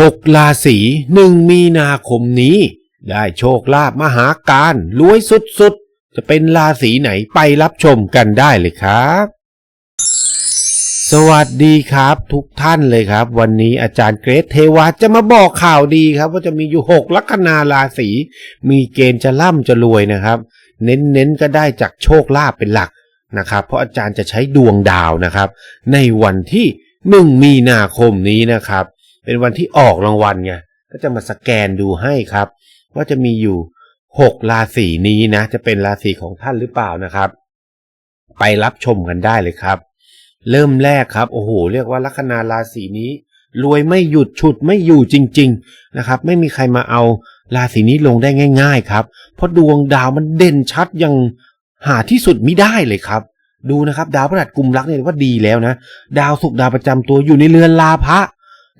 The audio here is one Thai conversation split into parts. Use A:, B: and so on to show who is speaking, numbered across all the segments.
A: หกราศีหนึ่งมีนาคมนี้ ได้โชคลาภมหาการรวยสุดๆ จะเป็นราศีไหนไปรับชมกันได้เลยครับ สวัสดีครับทุกท่านเลยครับ วันนี้อาจารย์เกรทเทวาจะมาบอกข่าวดีครับ ว่าจะมีอยู่หกลัคนาราศีมีเกณฑ์จะร่ำจะรวยนะครับ เน้นๆก็ได้จากโชคลาภเป็นหลักนะครับ เพราะอาจารย์จะใช้ดวงดาวนะครับ ในวันที่หนึ่งมีนาคมนี้นะครับ เป็นวันที่ออกรางวัลไงก็จะมาสแกนดูให้ครับ ว่าจะมีอยู่หกราศีนี้นะ จะเป็นราศีของท่านหรือเปล่านะครับ ไปรับชมกันได้เลยครับ เริ่มแรกครับโอ้โหเรียกว่าลัคนาราศีนี้ รวยไม่หยุดฉุดไม่อยู่จริง ๆนะครับ ไม่มีใครมาเอาราศีนี้ลงได้ง่าย ๆ ครับ เพราะดวงดาวมันเด่นชัดยังหาที่สุดไม่ได้เลยครับ ดูนะครับ ดาวพฤหัสกุมรักเนี่ยว่าดีแล้วนะ ดาวศุกร์ดาวประจำตัวอยู่ในเรือนลาภะ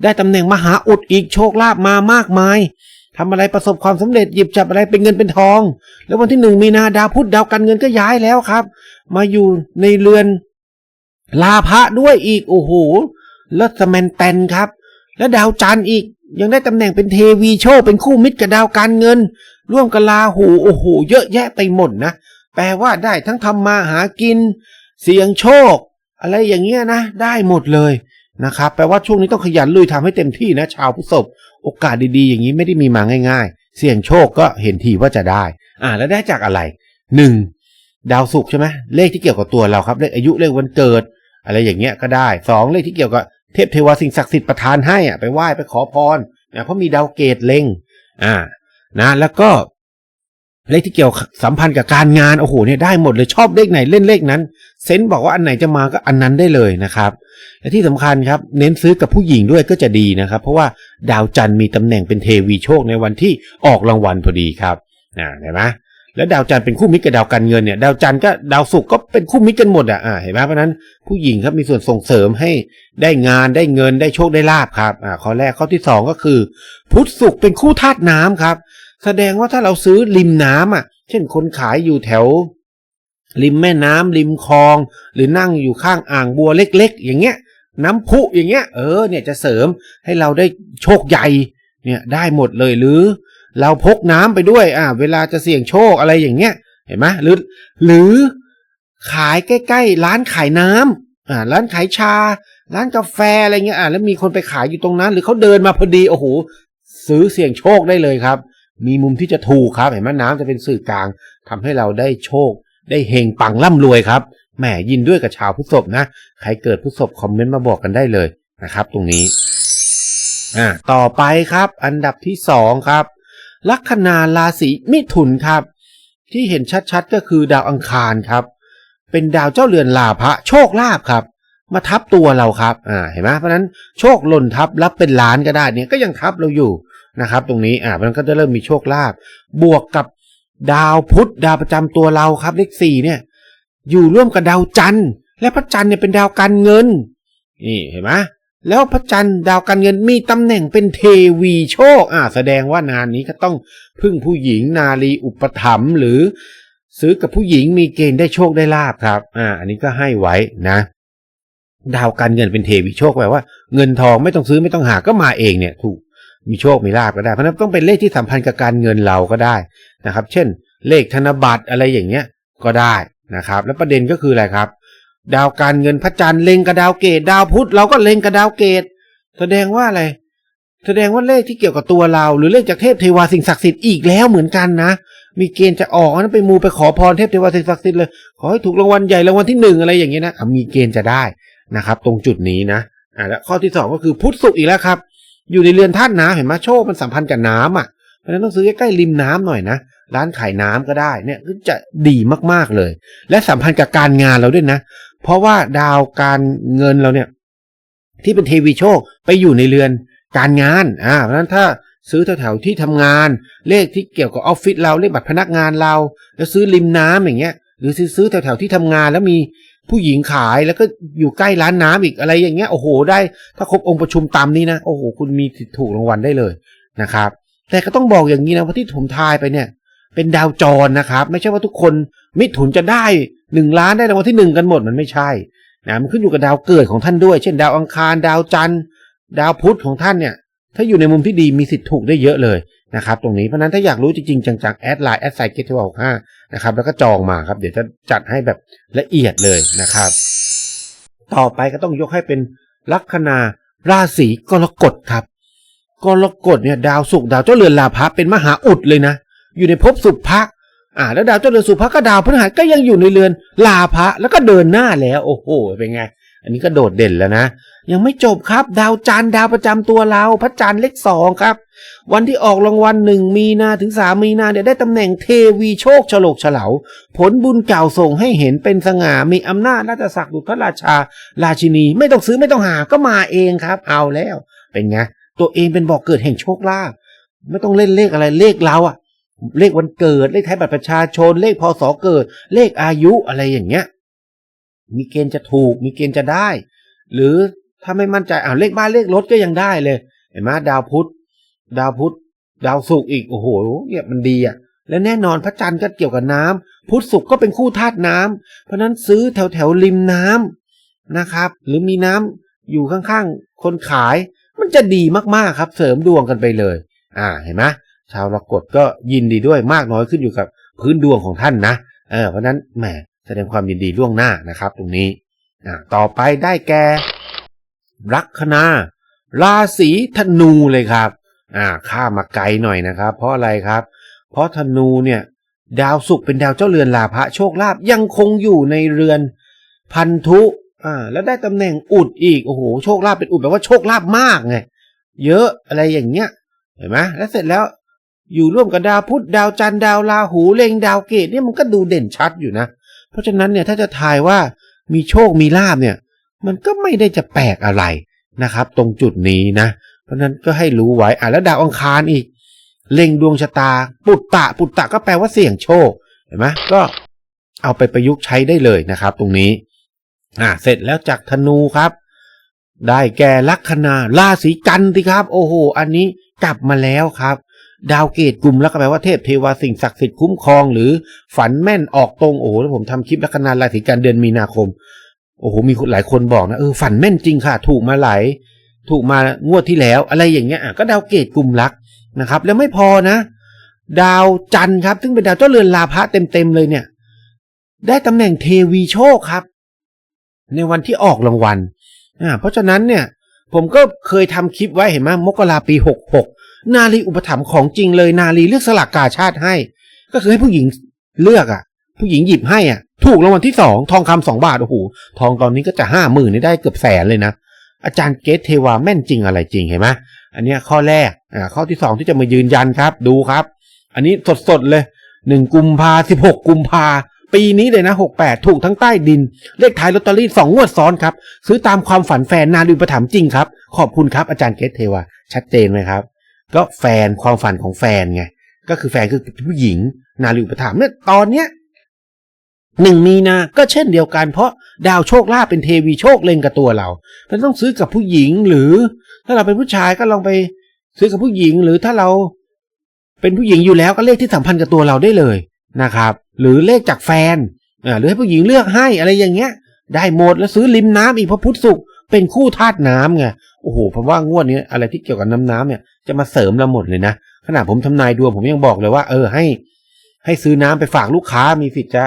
A: ได้ตำแหน่งมหาอุดอีกโชคลาภมามากมายทำอะไรประสบความสำเร็จหยิบจับอะไรเป็นเงินเป็นทอง แล้ววันที่หนึ่งมีนาดาวพุธดาวการเงินก็ย้ายแล้วครับ มาอยู่ในเรือนลาภะด้วยอีกโอ้โหเลิศแมนแตนครับ แล้วดาวจันทร์อีกยังได้ตำแหน่งเป็นเทวีโชคเป็นคู่มิตรกับดาวการเงิน ร่วมกับลาหูโอ้โหเยอะแยะไปหมดนะแปลว่าได้ทั้งทำมาหากิน เสี่ยงโชค อะไรอย่างเงี้ยนะ ได้หมดเลย นะครับแปลว่าช่วงนี้ต้องขยันลุยทำให้เต็มที่นะชาวพุทธศพโอกาสดีๆ อย่างนี้ไม่ได้มีมาง่าย ๆ เสี่ยงโชคก็เห็นทีว่าจะได้ อ่าแล้วได้จากอะไรหนึ่งดาวศุกร์ใช่ไหมเลขที่เกี่ยวกับตัวเราครับเลขอายุเลขวันเกิด อะไรอย่างเงี้ยก็ได้สองเลขที่เกี่ยวกับเทพเทวาสิ่งศักดิ์สิทธิ์ประทานให้อะไปไหว้ไปขอพรนะเพราะมีดาวเกตเล็งอ่านะแล้วก็ เลขที่เกี่ยวสัมพันธ์กับการงานโอ้โหเนี่ยได้หมดเลยชอบเลขไหนเล่นเลขนั้น เซนต์บอกว่าอันไหนจะมาก็อันนั้นได้เลยนะครับ และที่สำคัญครับเน้นซื้อกับผู้หญิงด้วยก็จะดีนะครับ เพราะว่าดาวจันทร์มีตำแหน่งเป็นเทวีโชคในวันที่ออกรางวัลพอดีครับอ่าเห็นไหมแล้วดาวจันทร์เป็นคู่มิตรกับดาวการเงินเนี่ยดาวจันทร์ก็ดาวศุกร์ก็เป็นคู่มิตรกันหมดอะอ่าเห็นไหมเพราะนั้นผู้หญิงครับมีส่วนส่งเสริมให้ได้งานได้เงินได้โชคได้ลาบครับอ่าข้อแรกข้อที่สองก็คือ พุธศุกร์เป็นคู่ธาตุน้ำครับ แสดงว่าถ้าเราซื้อริมน้ำอะ เช่นคนขายอยู่แถว ริมแม่น้ำริมคลอง หรือนั่งอยู่ข้างอ่างบัวเล็ก ๆ อย่างเงี้ย น้ำพุอย่างเงี้ย เออเนี่ยจะเสริมให้เราได้โชคใหญ่เนี่ยได้หมดเลยหรือ เราพกน้ำไปด้วยอ่าเวลาจะเสี่ยงโชคอะไรอย่างเงี้ยเห็นไหมหรือ หรือขายใกล้ๆ ร้านขายน้ำอ่าร้านขายชา ร้านกาแฟอะไรเงี้ยอ่าแล้วมีคนไปขายอยู่ตรงนั้น หรือเขาเดินมาพอดีโอ้โหซื้อเสี่ยงโชคได้เลยครับ มีมุมที่จะถูกครับ เห็นไหมน้ำจะเป็นสื่อกลางทำให้เราได้โชค ได้เฮงปังร่ำรวยครับแหมยินด้วยกับชาวพุทธศพนะ ใครเกิดพุทธศพคอมเมนต์มาบอกกันได้เลยนะครับ ตรงนี้อ่าต่อไปครับ อันดับที่สองครับ ลัคนาราศีมิถุนครับ ที่เห็นชัดๆก็คือดาวอังคารครับ เป็นดาวเจ้าเรือนลาภะโชคลาภครับ มาทับตัวเราครับอ่าเห็นไหมเพราะนั้นโชคหล่นทับรับเป็นล้านก็ได้เนี่ยก็ยังทับเราอยู่ นะครับ ตรงนี้อ่ามันก็จะเริ่มมีโชคลาภบวกกับดาวพุธดาวประจำตัวเราครับเลขสี่เนี่ยอยู่ร่วมกับดาวจันทร์ และพระจันทร์เนี่ยเป็นดาวการเงินนี่เห็นไหมแล้วพระจันทร์ดาวการเงินมีตำแหน่งเป็นเทวีโชคอ่าแสดงว่านานนี้ก็ต้องพึ่งผู้หญิงนารีอุปถัมภ์หรือ ซื้อกับผู้หญิงมีเกณฑ์ได้โชคได้ลาบครับอ่าอันนี้ก็ให้ไว้นะ ดาวการเงินเป็นเทวีโชคแปลว่า เงินทองไม่ต้องซื้อไม่ต้องหาก็มาเองเนี่ย ถูก มีโชคมีลาบก็ได้ เพราะนั้นต้องเป็นเลขที่สัมพันธ์กับการเงินเราก็ได้นะครับ เช่น เลขธนบัตรอะไรอย่างเงี้ยก็ได้นะครับ แล้วประเด็นก็คืออะไรครับ ดาวการเงินพระจันทร์เล็งกับดาวเกตดาวพุธเราก็เล็งกับดาวเกตแสดงว่าอะไร แสดงว่าเลขที่เกี่ยวกับตัวเรา หรือเลขจากเทพเทวาสิ่งศักดิ์สิทธิ์อีกแล้วเหมือนกันนะ มีเกณฑ์จะออกนั้นไปมูไปขอพรเทพเทวาสิ่งศักดิ์สิทธิ์เลยขอให้ถูกรางวัลใหญ่รางวัลที่หนึ่งอะไรอย่างเงี้ยนะมีเกณฑ์จะได้นะครับ ตรงจุดนี้นะอ่าแล้วข้อที่สองก็คือพุธศุกร์อีกแล้วครับ อยู่ในเรือนธาตุน้ำเห็นไหมโชคมันสัมพันธ์กับน้ำอะเพราะฉะนั้นต้องซื้อใกล้ๆริมน้ำหน่อยนะร้านขายน้ำก็ได้เนี่ยก็จะดีมากๆเลย และสัมพันธ์กับการงานเราด้วยนะ เพราะว่าดาวการเงินเราเนี่ย ที่เป็นเทวีโชคไปอยู่ในเรือนการงานอ่าเพราะฉะนั้นถ้าซื้อแถวๆที่ทำงาน เลขที่เกี่ยวกับออฟฟิศเราเลขบัตรพนักงานเรา แล้วซื้อริมน้ำอย่างเงี้ย หรือซื้อแถวๆที่ทำงานแล้วมี ผู้หญิงขายแล้วก็อยู่ใกล้ร้านน้ำอีกอะไรอย่างเงี้ยโอ้โหได้ ถ้าครบองค์ประชุมตามนี้นะโอ้โหคุณมีถูกรางวัลได้เลยนะครับ แต่ก็ต้องบอกอย่างนี้นะว่าที่ผมทายไปเนี่ยเป็นดาวจรนะครับ ไม่ใช่ว่าทุกคนมิถุนจะได้หนึ่งล้านได้รางวัลที่หนึ่งกันหมดมันไม่ใช่นะมันขึ้นอยู่กับดาวเกิดของท่านด้วย เช่น ดาวอังคาร ดาวจันทร์ ดาวพุธของท่านเนี่ย ถ้าอยู่ในมุมที่ดีมีสิทธิ์ถูกได้เยอะเลย นะครับตรงนี้เพราะนั้นถ้าอยากรู้จริงๆจังๆแอดไลน์แอดไซเกตที่บอกห้านะครับแล้วก็จองมาครับเดี๋ยวจะจัดให้แบบละเอียดเลยนะครับ ต่อไปก็ต้องยกให้เป็นลัคนาราศีกรกฎครับกรกฎเนี่ยดาวศุกร์ดาวเจ้าเรือนลาภะเป็นมหาอุดเลยนะ อยู่ในภพสุภะอ่า แล้วดาวเจ้าเรือนสุภะก็ดาวพฤหัสก็ยังอยู่ในเรือนลาภะแล้วก็เดินหน้าแล้ว โอ้โหเป็นไง อันนี้ก็โดดเด่นแล้วนะ ยังไม่จบครับ ดาวจันทร์ดาวประจำตัวเรา พระจันทร์เลขสองครับ วันที่ออกรางวัลหนึ่งมีนาถึงสามมีนาเนี่ยได้ตำแหน่งเทวีโชคฉลกเฉลา ผลบุญเก่าส่งให้เห็นเป็นสง่ามีอำนาจราชศักดิ์ดุจพระราชา ราชินีไม่ต้องซื้อไม่ต้องหาก็มาเองครับ เอาแล้ว เป็นไงตัวเองเป็นบอกเกิดแห่งโชคลาภไม่ต้องเล่นเลขอะไรเลขเราอะเลขวันเกิดเลขท้ายบัตรประชาชน เลขพศเกิด เลขอายุอะไรอย่างเงี้ย มีเกณฑ์จะถูก มีเกณฑ์จะได้ หรือถ้าไม่มั่นใจอ่าเลขบ้านเลขรถก็ยังได้เลยเห็นไหมดาวพุธดาวพุธดาวศุกร์อีกโอ้โหเนี่ยมันดีอะและแน่นอนพระจันทร์ก็เกี่ยวกับน้ำพุธศุกร์ก็เป็นคู่ธาตุน้ำเพราะนั้นซื้อแถวแถวริมน้ำนะครับ หรือมีน้ำอยู่ข้างๆ คนขาย มันจะดีมากๆครับ เสริมดวงกันไปเลย อ่าเห็นไหมชาวรกฎก็ยินดีด้วยมากน้อยขึ้นอยู่กับพื้นดวงของท่านนะเออเพราะนั้นแหม แสดงความยินดีล่วงหน้านะครับ ตรงนี้ต่อไปได้แก่ลัคนาราศีธนูเลยครับอ่าข้ามาไกลหน่อยนะครับ เพราะอะไรครับ เพราะธนูเนี่ยดาวศุกร์เป็นดาวเจ้าเรือนลาภะโชคลาภยังคงอยู่ในเรือนพันธุอ่าแล้วได้ตำแหน่งอุดอีกโอ้โหโชคลาภเป็นอุดแปลว่าโชคลาภมากไงเยอะอะไรอย่างเงี้ยเห็นไหมแล้วเสร็จแล้วอยู่ร่วมกับดาวพุธดาวจันทร์ดาวราหูเล็งดาวเกตเนี่ยมันก็ดูเด่นชัดอยู่นะ เพราะฉะนั้นเนี่ยถ้าจะทายว่ามีโชคมีลาบเนี่ย มันก็ไม่ได้จะแปลกอะไรนะครับ ตรงจุดนี้นะ เพราะฉะนั้นก็ให้รู้ไว้อะแล้วดาวอังคารอีก เล็งดวงชะตา ปุตตะ ปุตตะก็แปลว่าเสี่ยงโชคเห็นไหมก็เอาไปประยุกต์ใช้ได้เลยนะครับ ตรงนี้อ่าเสร็จแล้วจากธนูครับ ได้แก่ลัคนาราศีกันสิครับ โอ้โห อันนี้กลับมาแล้วครับ ดาวเกตกลุ่มแล้วก็แปลว่าเทพเทวาสิ่งศักดิ์สิทธิ์คุ้มครอง หรือฝันแม่นออกตรงโอ้โหแล้วผมทำคลิปลัคนาราศีกันเดือนมีนาคม โอ้โหมีหลายคนบอกนะเออฝันแม่นจริงค่ะ ถูกมาหลายถูกมางวดที่แล้ว อะไรอย่างเงี้ยอะก็ดาวเกตกลุ่มรักนะครับ แล้วไม่พอนะ ดาวจันทร์ครับ ซึ่งเป็นดาวเจ้าเรือนลาภะเต็มๆเลยเนี่ย ได้ตำแหน่งเทวีโชคครับ ในวันที่ออกรางวัลอ่าเพราะฉะนั้นเนี่ย ผมก็เคยทำคลิปไว้เห็นไหมมกราปีหกหก นาลีอุปถัมภ์ของจริงเลยนาลีเลือกสลักกาชาติให้ ก็คือให้ผู้หญิงเลือกอะ ผู้หญิงหยิบให้อะ ถูกรางวัลที่สองทองคำสองบาทโอ้โหทองตอนนี้ก็จะห้าหมื่นได้เกือบแสนเลยนะอาจารย์เกตเทวาแม่นจริงอะไรจริงเห็นไหมอันนี้ข้อแรกอ่าข้อที่สองที่จะมายืนยันครับ ดูครับ อันนี้สดๆเลยหนึ่งกุมภาสิบหกกุมภาปีนี้เลยนะหกแปดถูกทั้งใต้ดิน เลขท้ายลอตเตอรี่สองงวดซ้อนครับ ซื้อตามความฝันแฟนนาดูประถามจริงครับ ขอบคุณครับอาจารย์เกตเทวาชัดเจนไหมครับ ก็แฟนความฝันของแฟนไง ก็คือแฟนคือผู้หญิง นาลีอุปถัมภ์เนี่ยตอนเนี้ยหนึ่งมีนา ก็เช่นเดียวกันเพราะดาวโชคลาภเป็นเทวีโชคเล็งกับตัวเรามันต้องซื้อกับผู้หญิงหรือ ถ้าเราเป็นผู้ชายก็ลองไปซื้อกับผู้หญิง หรือถ้าเราเป็นผู้หญิงอยู่แล้วก็เลขที่สัมพันธ์กับตัวเราได้เลยนะครับ หรือเลขจากแฟนอ่าหรือให้ผู้หญิงเลือกให้อะไรอย่างเงี้ย ได้หมดแล้วซื้อริมน้ำอีกเพราะพุทธสุขเป็นคู่ธาตุน้ำไงโอ้โหผมว่างวดนี้อะไรที่เกี่ยวกับน้ำน้ำเนี่ย จะมาเสริมเราหมดเลยนะขนาดผมทำนายดวงผมยังบอกเลยว่า เออให้ ให้ซื้อน้ำไปฝากลูกค้ามีสิทธิ์จะ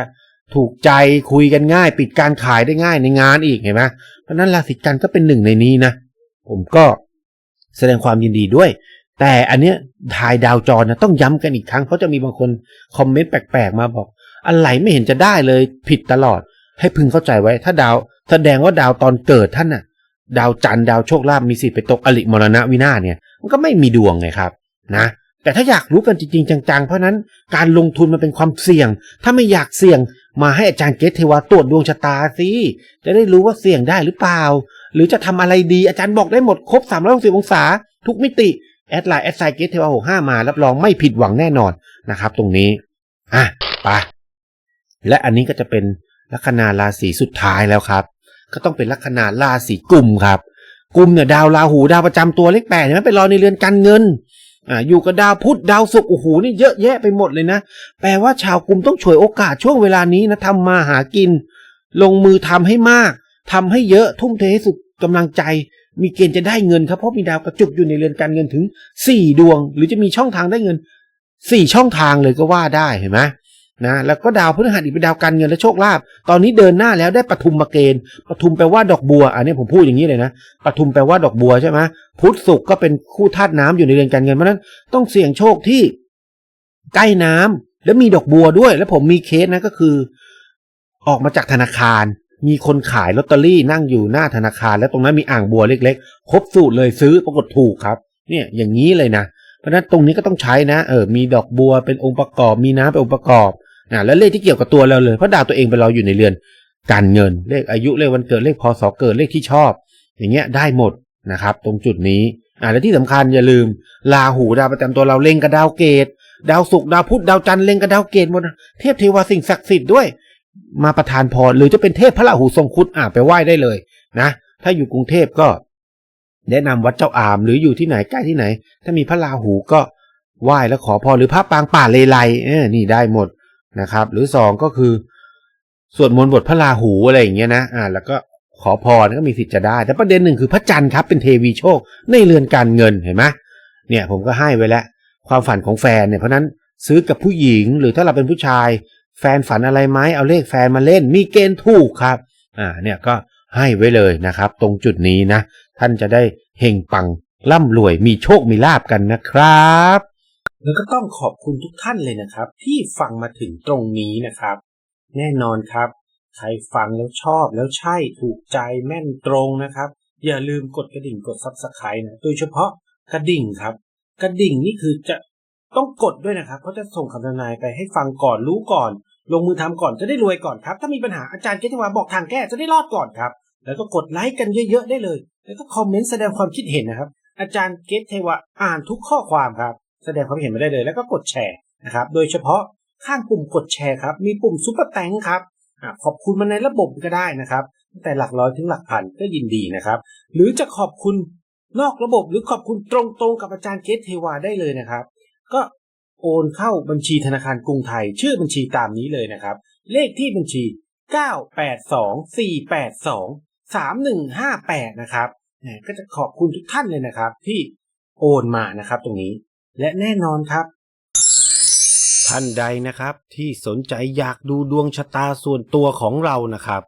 A: ถูกใจคุยกันง่าย ปิดการขายได้ง่ายในงานอีกเห็นไหมเพราะนั้นราศีกันก็เป็นหนึ่งในนี้นะผมก็แสดงความยินดีด้วย แต่อันเนี้ยทายดาวจรนะต้องย้ำกันอีกครั้งเพราะจะมีบางคนคอมเมนต์แปลกๆมาบอก อะไรไม่เห็นจะได้เลยผิดตลอด ให้พึงเข้าใจไว้ ถ้าดาวแสดงว่าดาวตอนเกิดท่านน่ะ ดาวจันทร์ดาวโชคลาภมีสิทธิ์ไปตกอลิมรณะวินาเนี่ย มันก็ไม่มีดวงไงครับนะแต่ถ้าอยากรู้กันจริง ๆ จัง ๆ เพราะนั้นการลงทุนมันเป็นความเสี่ยง ถ้าไม่อยากเสี่ยงมาให้อาจารย์เกตเทวาตรวจดวงชะตาสิจะได้รู้ว่าเสี่ยงได้หรือเปล่า หรือจะทำอะไรดีอาจารย์บอกได้หมดครบ3 6 0องศา ทุกมิติแอดไลน์แอดไซเกตเทวาหกห้ามารับรองไม่ผิดหวังแน่นอนนะครับตรงนี้อะไปและอันนี้ก็จะเป็นลัคนาราศีสุดท้ายแล้วครับ ก็ต้องเป็นลัคนาราศีกลุ่มครับ กุมเนี่ยดาวราหูดาวประจำตัวเลขแปดเห็นไหมไปรอในเรือนการเงินอ่าอยู่กับดาวพุธดาวศุกร์โอ้โหนี่เยอะแยะไปหมดเลยนะ แปลว่าชาวกลุ่มต้องฉวยโอกาสช่วงเวลานี้นะทำมาหากิน ลงมือทำให้มากทำให้เยอะทุ่มเทให้สุดกำลังใจ มีเกณฑ์จะได้เงินครับเพราะมีดาวกระจุกอยู่ในเรือนการเงินถึง 4 ดวง หรือจะมีช่องทางได้เงิน 4 ช่องทางเลยก็ว่าได้เห็นไหม นะแล้วก็ดาวพฤหัสอีกเป็นดาวการเงินและโชคลาภตอนนี้เดินหน้าแล้วได้ปทุมมาเกณฑ์ปทุมแปลว่าดอกบัวอันนี้ผมพูดอย่างนี้เลยนะปทุมแปลว่าดอกบัวใช่ไหมพุธศุกร์ก็เป็นคู่ธาตุน้ำอยู่ในเรือนการเงินเพราะนั้นต้องเสี่ยงโชคที่ใกล้น้ำแล้วมีดอกบัวด้วย แล้วผมมีเคสนะก็คือ ออกมาจากธนาคาร มีคนขายลอตเตอรี่นั่งอยู่หน้าธนาคาร แล้วตรงนั้นมีอ่างบัวเล็กๆครบสูตรเลยซื้อปรากฏถูกครับ เนี่ยอย่างนี้เลยนะเพราะฉะนั้นตรงนี้ก็ต้องใช้นะ เออมีดอกบัวเป็นองค์ประกอบ มีน้ำเป็นองค์ประกอบ อ่าแล้วเลขที่เกี่ยวกับตัวเราเลยเพราะดาวตัวเองเป็นเราอยู่ในเรือน การเงินเลขอายุเลขวันเกิดเลขพศเกิดเลขที่ชอบ อย่างเงี้ยได้หมดนะครับ ตรงจุดนี้อ่าและที่สำคัญอย่าลืมลาหูดาวประจำตัวเราเล็งกับดาวเกตดาวศุกร์ดาวพุธดาวจันทร์เล็งกับดาวเกตหมดเทพเทวาสิ่งศักดิ์สิทธิ์ด้วย มาประทานพรหรือจะเป็นเทพพระราหูทรงคุดอ่าไปไหว้ได้เลยนะ ถ้าอยู่กรุงเทพก็ แนะนำวัดเจ้าอาม หรืออยู่ที่ไหนใกล้ที่ไหน ถ้ามีพระราหูก็ไหว้แล้วขอพรหรือพระปางป่าเลไลเออนี่ได้หมด นะครับ หรือสองก็คือสวดมนต์บทพระราหูอะไรอย่างเงี้ยนะอ่าแล้วก็ขอพรก็มีสิทธิ์จะได้ แต่ประเด็นหนึ่งคือพระจันทร์ครับเป็นเทวีโชคในเรือนการเงินเห็นไหมเนี่ยผมก็ให้ไว้แล้วความฝันของแฟนเนี่ยเพราะนั้นซื้อกับผู้หญิงหรือถ้าเราเป็นผู้ชาย แฟนฝันอะไรไหมเอาเลขแฟนมาเล่น มีเกณฑ์ถูกครับอ่าเนี่ยก็ให้ไว้เลยนะครับ ตรงจุดนี้นะ ท่านจะได้เฮงปังร่ำรวยมีโชคมีลาบกันนะครับ แล้วก็ต้องขอบคุณทุกท่านเลยนะครับ ที่ฟังมาถึงตรงนี้นะครับ แน่นอนครับ ใครฟังแล้วชอบแล้วใช่ถูกใจแม่นตรงนะครับ อย่าลืมกดกระดิ่งกดซับสไครต์นะโดยเฉพาะกระดิ่งครับ กระดิ่งนี่คือจะต้องกดด้วยนะครับเพราะจะส่งคำทำนายไปให้ฟังก่อนรู้ก่อน ลงมือทำก่อนจะได้รวยก่อนครับ ถ้ามีปัญหาอาจารย์เกตวาบอกทางแก้จะได้รอดก่อนครับ แล้วก็กดไลค์กันเยอะๆได้เลย แล้วก็คอมเมนต์แสดงความคิดเห็นนะครับ อาจารย์เกตเทวาอ่านทุกข้อความครับ แสดงความเห็นมาได้เลย แล้วก็กดแชร์นะครับ โดยเฉพาะข้างปุ่มกดแชร์ครับ มีปุ่มซุปเปอร์แตงครับขอบคุณมาในระบบก็ได้นะครับ แต่หลักร้อยถึงหลักพันก็ยินดีนะครับ หรือจะขอบคุณนอกระบบหรือขอบคุณตรงๆกับอาจารย์เกตเทวาได้เลยนะครับ ก็โอนเข้าบัญชีธนาคารกรุงไทย ชื่อบัญชีตามนี้เลยนะครับ เลขที่บัญชี 982-482-3158 นะครับก็จะขอบคุณทุกท่านเลยนะครับ ที่โอนมานะครับตรงนี้ และแน่นอนครับ ท่านใดนะครับ ที่สนใจอยากดูดวงชะตาส่วนตัวของเรานะครับ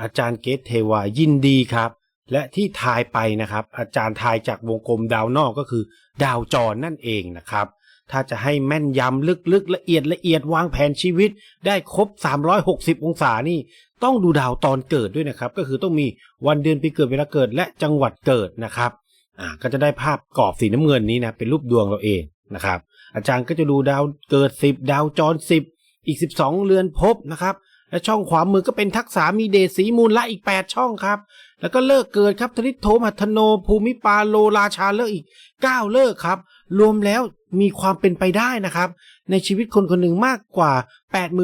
A: อาจารย์เกตเทวายินดีครับ และที่ทายไปนะครับ อาจารย์ทายจากวงกลมดาวนอกก็คือ ดาวจรนั่นเองนะครับ ถ้าจะให้แม่นยำลึกๆ ละเอียดละเอียดวางแผนชีวิต ได้ครบ 360 องศานี่ ต้องดูดาวตอนเกิดด้วยนะครับ ก็คือต้องมีวันเดือนปีเกิดเวลาเกิดและจังหวัดเกิดนะครับ อ่าก็จะได้ภาพกรอบสีน้ำเงินนี้นะเป็นรูปดวงเราเองนะครับ อาจารย์ก็จะดูดาวเกิด 10 ดาวจร 10 อีก 12 เรือนภพนะครับ และช่องขวามือก็เป็นทักษะมีเดชสีมูลละอีก 8 ช่องครับ แล้วก็เลิกเกิดครับธนิตโทมัทโน ภูมิปาโลราชาเลิกอีก 9 เลิกครับ รวมแล้วมีความเป็นไปได้นะครับ ในชีวิตคนคนหนึ่งมากกว่า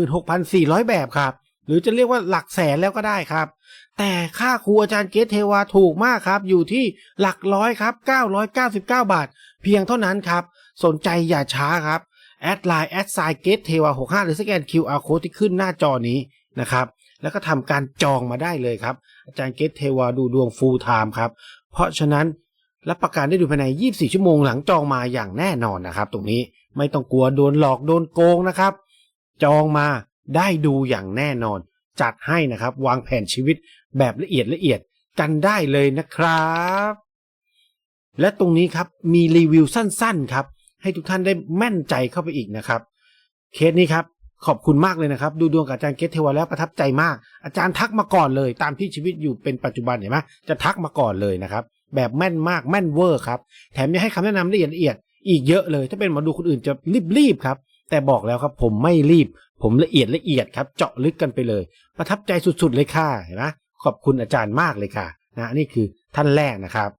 A: 86,400 แบบครับ หรือจะเรียกว่าหลักแสนแล้วก็ได้ครับ แต่ค่าครูอาจารย์เกตเทวาถูกมากครับ อยู่ที่หลักร้อยครับ 999 บาท เพียงเท่านั้นครับ สนใจอย่าช้าครับ แอดไลน์แอดไซเกตเทวา65 หรือสแกน QR code ที่ขึ้นหน้าจอนี้นะครับ แล้วก็ทำการจองมาได้เลยครับ อาจารย์เกตเทวาดูดวงฟูลไทม์ครับ เพราะฉะนั้นรับประกันได้ดูภายใน 24 ชั่วโมงหลังจองมาอย่างแน่นอนนะครับ ตรงนี้ไม่ต้องกลัวโดนหลอกโดนโกงนะครับ จองมาได้ดูอย่างแน่นอน จัดให้นะครับ วางแผนชีวิตแบบละเอียดละเอียดกันได้เลยนะครับ และตรงนี้ครับมีรีวิวสั้น ๆ ครับ ให้ทุกท่านได้แม่นใจเข้าไปอีกนะครับ เคสนี้ครับขอบคุณมากเลยนะครับ ดูดวงกับอาจารย์เกตเทวแล้วประทับใจมาก อาจารย์ทักมาก่อนเลย ตามที่ชีวิตอยู่เป็นปัจจุบันเห็นไหมจะทักมาก่อนเลยนะครับ แบบแม่นมากแม่นเวอร์ครับ แถมยังให้คำแนะนำละเอียดละเอียดอีกเยอะเลย ถ้าเป็นหมอดูคนอื่นจะรีบๆครับ แต่บอกแล้วครับผมไม่รีบ ผมละเอียดละเอียดครับ เจาะลึกกันไปเลย ประทับใจสุดๆเลยค่ะเห็นไหมขอบคุณอาจารย์มากเลยค่ะนะนี่คือท่านแรกนะครับ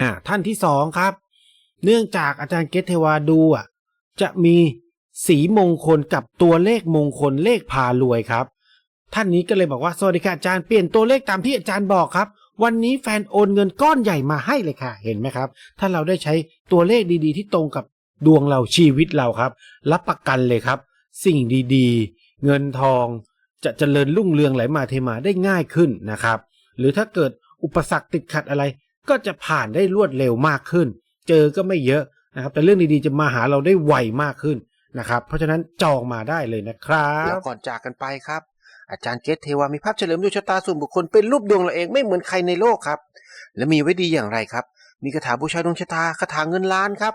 A: อ่าท่านที่สองครับ เนื่องจากอาจารย์เกตเทวาดูอะจะมีสีมงคลกับตัวเลขมงคลเลขพารวยครับ ท่านนี้ก็เลยบอกว่าสวัสดีค่ะอาจารย์เปลี่ยนตัวเลขตามที่อาจารย์บอกครับ วันนี้แฟนโอนเงินก้อนใหญ่มาให้เลยค่ะ เห็นไหมครับ ถ้าเราได้ใช้ตัวเลขดีๆ ที่ตรงกับ ดวงเราชีวิตเราครับ รับประกันเลยครับ สิ่งดีๆ เงินทอง จะเจริญรุ่งเรืองไหลมาเทมาได้ง่ายขึ้นนะครับ หรือถ้าเกิดอุปสรรคติดขัดอะไร ก็จะผ่านได้รวดเร็วมากขึ้น เจอก็ไม่เยอะนะครับแต่เรื่องดีๆจะมาหาเราได้ไวมากขึ้นนะครับ เพราะฉะนั้นจองมาได้เลยนะครับ
B: แล้วก่อนจากกันไปครับ อาจารย์เกตเทวามีภาพเฉลิมดวงชะตาส่วนบุคคลเป็นรูปดวงเราเองไม่เหมือนใครในโลกครับ และมีไว้ดีอย่างไรครับ มีคาถาบูชาดวงชะตาคาถาเงินล้านครับ